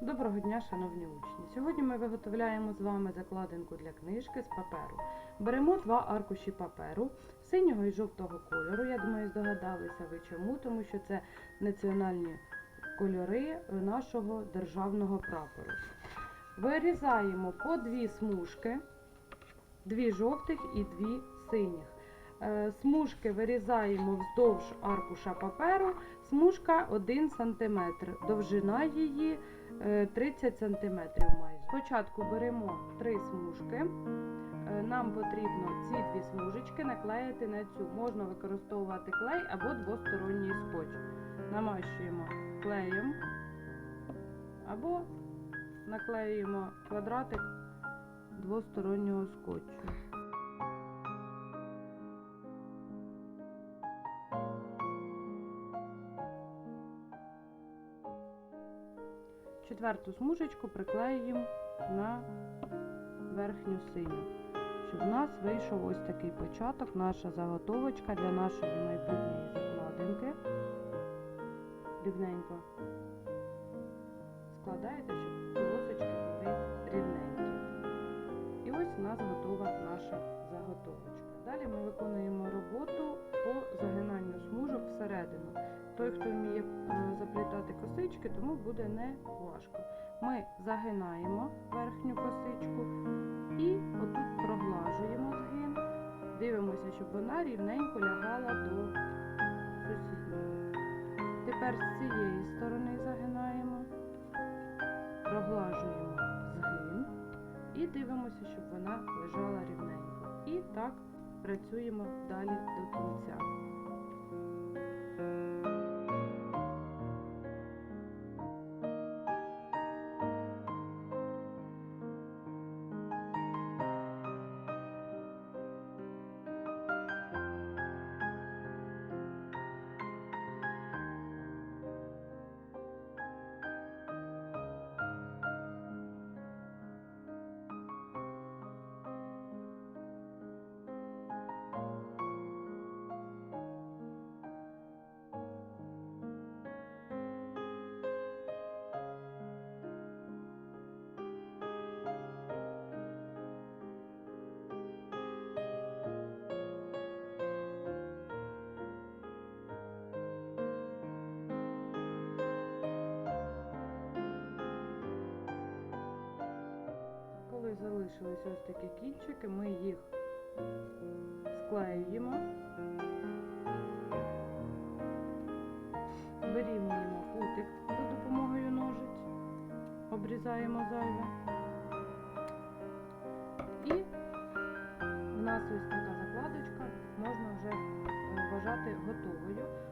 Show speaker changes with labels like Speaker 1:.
Speaker 1: Доброго дня, шановні учні! Сьогодні ми виготовляємо з вами закладинку для книжки з паперу. Беремо два аркуші паперу синього і жовтого кольору. Я думаю, здогадалися ви чому, тому що це національні кольори нашого державного прапору. Вирізаємо по дві смужки, дві жовтих і дві синіх. Е, Смужки вирізаємо вздовж аркуша паперу, смужка 1 см, довжина її е, 30 см майже. Спочатку беремо три смужки. Е, Нам потрібно ці дві смужечки наклеїти на цю. Можна використовувати клей або двосторонній скотч. Намащуємо клеєм або наклеюємо квадратик двостороннього скотчу. Четверту смужечку приклеюємо на верхню синю, щоб в нас вийшов ось такий початок, наша заготовочка для нашої майбутньої закладинки. Рівненько складаєте, щоб косички, тому буде не важко. Ми загинаємо верхню косичку і отут проглажуємо згин. Дивимося, щоб вона рівненько лягала до сусідньої. Тепер з цієї сторони загинаємо, проглажуємо згин і дивимося, щоб вона лежала рівненько. І так працюємо далі до кінця. Коли залишилися ось такі кінчики, ми їх склеюємо, вирівнюємо кутик за допомогою ножиць, обрізаємо зайве. І в нас ось така закладочка можна вже е, вважати готовою.